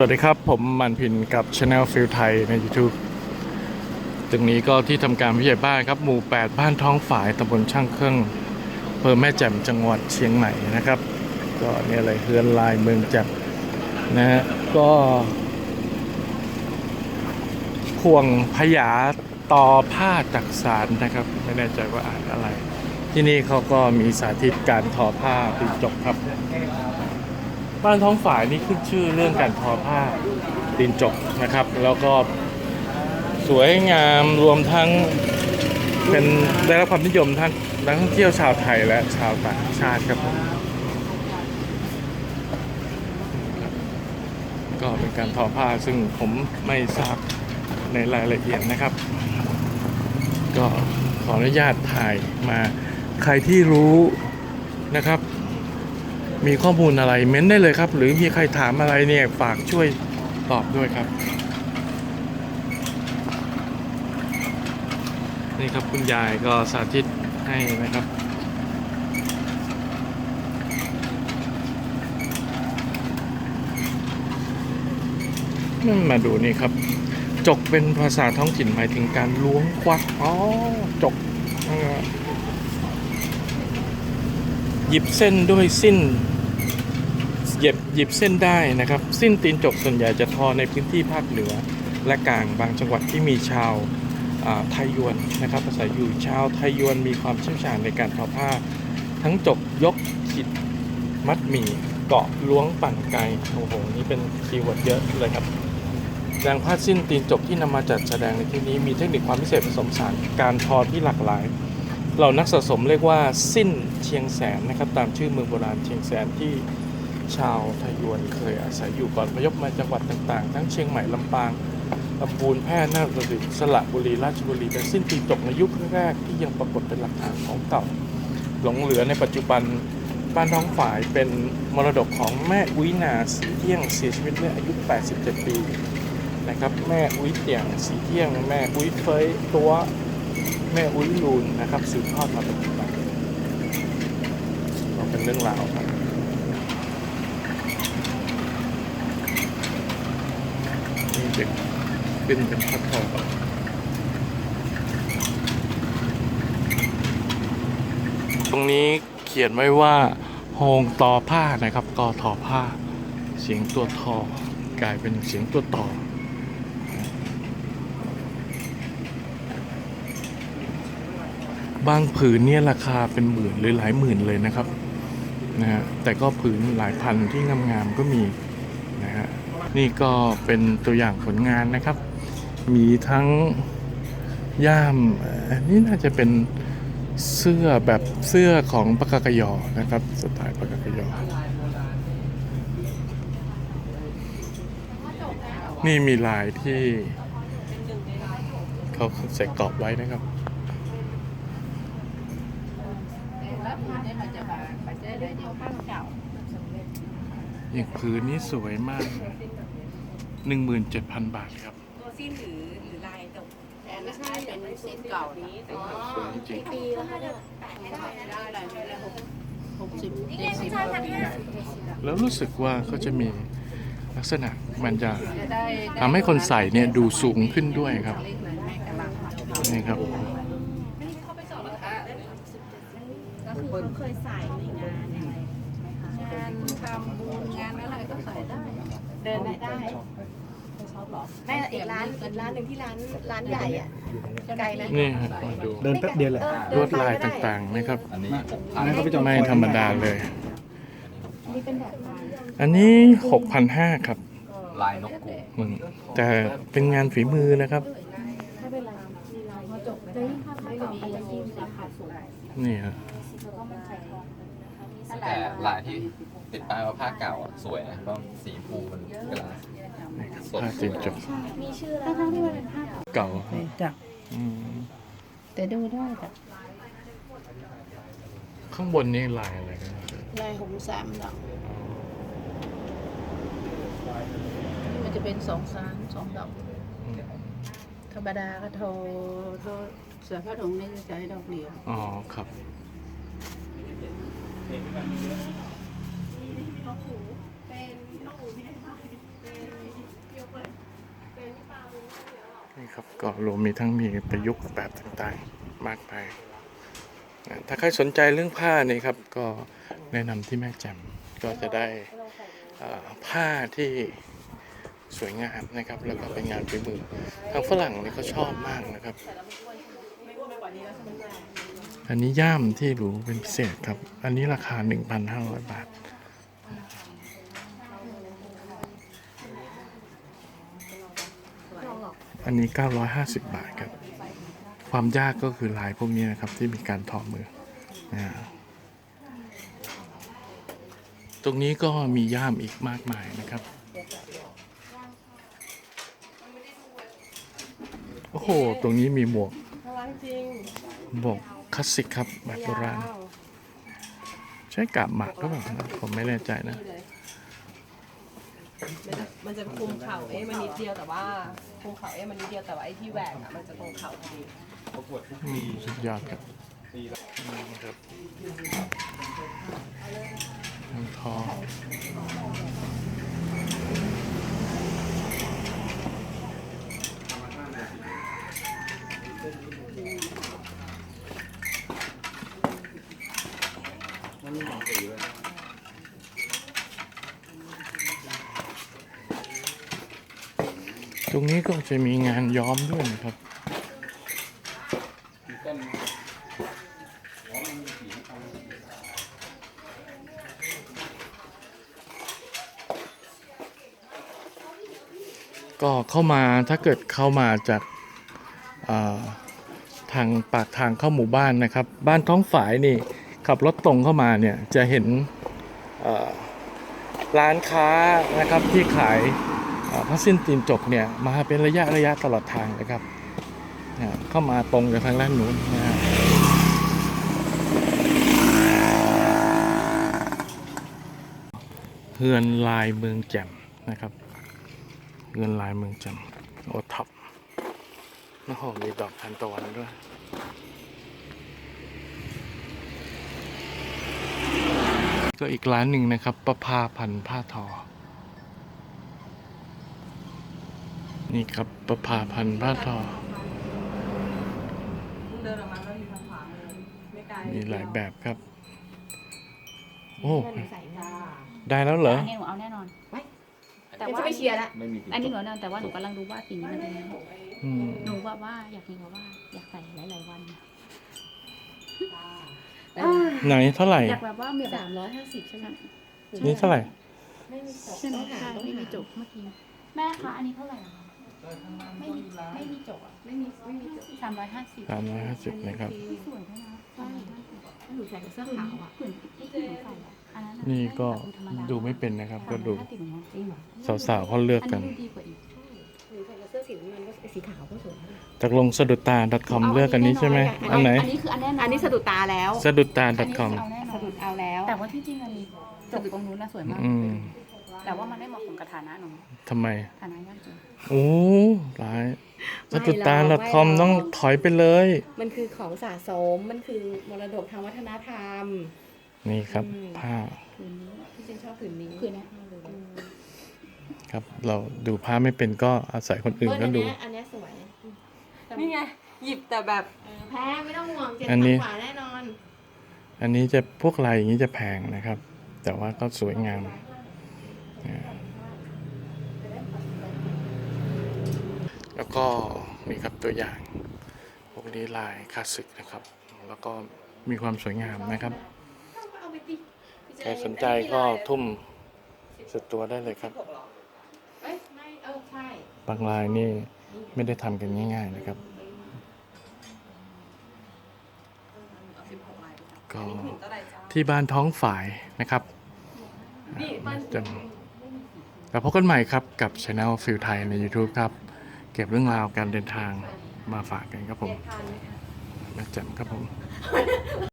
สวัสดีครับ ผมมันพินกับ Channel ฟิลไทยใน YouTube ตรงนี้ก็ที่ทำการผู้ใหญ่บ้านครับ หมู่ 8 บ้านท้องฝายตำบลช่างเครื่องอำเภอแม่แจ่มจังหวัดเชียงใหม่นะครับ ก็เนี่ยอะไรเฮือนลายเมืองแจ่มนะฮะก็ควงพยาต่อผ้าจักสารนะครับ ไม่แน่ใจว่าอ่านอะไร ที่นี่เขาก็มีสาธิตการทอผ้าปิดจกครับ บ้านท้องฝ่ายนี่ขึ้นชื่อเรื่องการทอผ้าตีนจกนะครับ แล้วก็สวยงามรวมทั้งเป็นได้รับความนิยมทั้งนักท่องเที่ยวชาวไทยและชาวต่างชาติครับผมก็เป็นการทอผ้าซึ่งผมไม่ทราบในรายละเอียดนะครับ ก็ขออนุญาตถ่ายมาใครที่รู้นะครับ มีข้อมูลอะไรเม้นได้เลยครับ หรือมีใครถามอะไรเนี่ยฝากช่วยตอบด้วยครับ นี่ครับคุณยายก็สาธิตให้นะครับมาดูนี่ครับ จกเป็นภาษาท้องถิ่นหมายถึงการล้วงควักอ๋อจกหยิบเส้นด้วยสิ้น หยิบเส้นได้นะครับ สิ้นตีนจกส่วนใหญ่จะทอในพื้นที่ภาคเหนือ และกลางบางจังหวัดที่มีชาวไทยยวนนะครับอาศัยอยู่ชาวไทยยวนมีความเชี่ยวชาญในการทอผ้า ทั้งจกยกขิดมัดหมี่เกาะล้วงปั่นไกโอ้โหนี่เป็นคีย์เวิร์ดเยอะเลยครับแรงผ้าสิ้นตีนจกที่นำมาจัดแสดงในที่นี้มีเทคนิคความพิเศษผสมผสานการทอที่หลากหลายเรานักสะสมเรียกว่าสิ้นเชียงแสนนะครับตามชื่อเมืองโบราณเชียงแสนที่ ชาวไทยวนเคยอาศัยอยู่ก่อนพยพมาจังหวัดต่างๆ ทั้งเชียงใหม่ลำปางลำพูนแพร่น่านอุตรดิตถ์สระบุรีราชบุรีเป็นสิ้นตีนจกในยุคแรกๆที่ยังปรากฏเป็นหลักฐานของเก่า หลงเหลือในปัจจุบันบ้านท้องฝ่ายเป็นมรดกของแม่อุ้ยนาสีเที่ยงเสียชีวิตเมื่ออายุ 87 ปีนะครับแม่อุ้ยเตียงสีเที่ยง แม่อุ้ยเฟยตัวแม่อุ้ยลูนนะครับสืบทอดมาเป็นปัจจุบันเป็นเรื่องราวครับนี่เด็กเป็นเป็นพัดทองตรงนี้เขียนไว้ว่าโฮงตอผ้านะครับกอทอผ้า เสียงตัวทอกลายเป็นเสียงตัวต่อบางผืนเนี่ยราคาเป็นหมื่นหรือหลายหมื่นเลยนะครับนะฮะแต่ก็ผืนหลายพันที่งามๆก็มีนะฮะ นี่ก็เป็นตัวอย่างผลงานนะครับ มีทั้งย่ามเอ่อนี่น่าจะเป็นเสื้อแบบเสื้อของปากกากยอนะครับสไตล์ปากกากยอนี่มีลายที่เขาใส่กรอบไว้นะครับอย่างพื้นนี้สวยมาก 17,000 บาทครับ ตัวสิ้นหรือหรือลายจบแต่ไม่ใช่เป็นเซตเก่านี้แต่ว่าสวยจริงปีแล้วค่ะเดี๋ยวได้อะไรไม่ได้หกหกสิบเจ็ดสิบๆแล้วรู้สึกว่าก็จะมีลักษณะมันจะจะได้ทำให้คนใส่เนี่ยดูสูงขึ้นด้วยครับ เล็กหน่อยให้กำลังนี่ครับ ก็คือเขาเคยใส่ในงานอะไรงานทำบุญงานอะไรก็ใส่ได้ เดินได้ได้แม่อีกร้านอีกร้านหนึ่งที่ร้านร้านใหญ่อะไกลไหมนี่ฮะมาดูเดินแป๊บเดียวแหละลวดลายต่างๆนะครับอันนี้อันนั้นเขาไปจองไม่คอยธรรมดาเลย นี่เป็นแบบอันนี้6,500ครับลายนกกูอืมแต่เป็นงานฝีมือนะครับไม่เป็นไรมีลายเขาจบจะยิ่งถ้าไม่มียิ่งราคาสูงนี่ฮะแต่ลายที่ ติดป้ายว่าผ้าเก่าอะสวยนะเพราะสีฟูมันกำลังนี่ครับผ้าตีนจกมีชื่อแล้วทั้งที่มันเป็นผ้าเก่าจ้ะอืมแต่ดูได้แต่ข้างบนนี่ลายอะไรกันลายหงสามดอกนี่มันจะเป็นสองสามสองดอกอืมธรรมดาก็โทรโทรเสือผ้าถุงนี่จะใช้ดอกเดียวอ๋อครับ นี่ครับเกาะโลมมีทั้งมีประยุกต์แบบต่างๆมากมายถ้าใครสนใจเรื่องผ้านี่ครับ ก็แนะนำที่แม่แจ่มก็จะได้ผ้าที่สวยงามนะครับ แล้วก็เป็นงานฝีมือทางฝรั่งนี่เขาชอบมากนะครับ อันนี้ย่ามที่หรูเป็นพิเศษครับ อันนี้ราคา 1,500 บาท อันนี้ 950 บาทครับ ความยากก็คือลายพวกนี้นะครับที่มีการทอมือนะฮะตรงนี้ก็มีย่ามอีกมากมายนะครับ โอ้โห ตรงนี้มีหมวกหมวกคลาสสิกครับแบบโบราณ ใช้กาบหมากหรือเปล่าผมไม่แน่ใจนะ มันจะคุมเข่าเอ๊ะมันนิดเดียวแต่ว่าคุมเข่าเอ๊ะมันนิดเดียวแต่ว่าไอ้ที่แหวกอะมันจะตรงเข่าพอดีอืมสุดยอดครับนี่ครับทางทอง รงนี้ก็จะมีงานย้อมด้วยนะครับก็เข้ามาถ้าเกิดเข้ามาจากเอ่อทางปากทางเข้าหมู่บ้านนะครับ บ้านท้องฝายนี่ขับรถตรงเข้ามาเนี่ยจะเห็นร้านค้านะครับที่ขาย เอ่อผ้าสิ้นตีนจกเนี่ยมาเป็นระยะระยะตลอดทางนะครับเข้ามาตรงจากทางด้านนู้นนะฮะเฮือนลายเมืองแจ่มนะครับเงินลายเมืองแจันทร์โอท็อปโอ้โหมีดอกทานตะวันด้วยก็อีกร้านหนึ่งนะครับประภาพันธ์ผ้าทอ นี่ครับประภาพันธ์ผ้าทอ เดินออกมาก็อยู่ทางขวาเลยไม่ไกลมีหลายแบบครับ โอ้ ใส่ค่ะได้แล้วเหรอ อันนี้หนูเอาแน่นอน แต่แต่ว่าว่าไปเชียร์ละ ไม่มีอันนี้หนูเอาแน่นอนแต่ว่าหนูกำลังดูว่าสีนี้มันเป็นยังไงอืม หนูว่าว่าอยากเห็นว่าว่าอยากใส่หลายๆวันไหนเท่าไหร่ อยากแบบว่ามีแบสาบมร้อยห้าสิบใช่ไหมนี่เท่าไหร่ ไม่มีจบใช่ไหมต้องหาใช่ต้องไม่หามีจบเมื่อกี้แม่คะอันนี้เท่าไหร่อะคะ ไม่มีไม่มีจบอะไม่มีไม่มีจบสามร้อยห้าสิบสามร้อยห้าสิบนะครับ สวยด้วยนะใช่ถ้าหนูใส่กับเสื้อขาวอะผืนที่ที่หนูใส่อะอันนั้นอะนี่ก็ธรรมดาดูไม่เป็นนะครับ ก็ดู350เหมือนกันจริงเหรอสาวๆเขาเลือกอันกันนี้ดูดีกว่าอีกหนูใส่กับเสื้อสีน้ำเงินก็สีขาวก็สวยจากลงสะดุดตา .com เลือกอันนี้ใช่ไหมอันไหน อันนี้คืออันแน่นอนอันนี้สะดุดตาแล้ว สะดุดตาอันนี้คือ .com เอาแน่นอสะนดุดเอาแล้ว แต่ว่าที่จริงมันมีจบตรงนู้นนะสวยมากอืม แต่ว่ามันไม่เหมาะสมกับฐานะหนูทำไม ฐานะยากจน โอ้ร้ายสะดุดตา .com ต้องถอยไปเลย มันคือของสะสม มันคือมรดกทางวัฒนธรรม นี่ครับ อืม ผ้าคืนนี้ที่ฉันชอบผืนนี้คืนเนี้ย อืมครับ เราดูผ้าไม่เป็นก็อาศัยคนอื่นเออก็อันดูเนี้ยอันเนี้ยสวยนี่ไง หยิบแต่แบบแพ้ไม่ต้องห่วงเจ็ดอันพันี้นกว่าแน่นอนอันนี้จะพวกลายอย่างนี้จะแพงนะครับ แต่ว่าก็สวยงามอ่า แล้วก็นี่ครับตัวอย่างพวกนี้ลายคลาสสิกนะครับ แล้วก็มีความสวยงามนะครับเอาไปดิใครสนใจก็ทุ่มสุดตัวได้เลยครับเอ้ยไม่เออใช่บางลายนี่ไม่ได้ทำกันง่าย ๆนะครับ ก็ที่บ้านท้องฝายนะครับนี่มันจนแล้วพบกันใหม่ครับกับช anel ฟิลไทยใน YouTube ครับเก็บเรื่องราวการเดินทางมาฝากกันครับผมทานไหมคะแม่แจ่มครับผม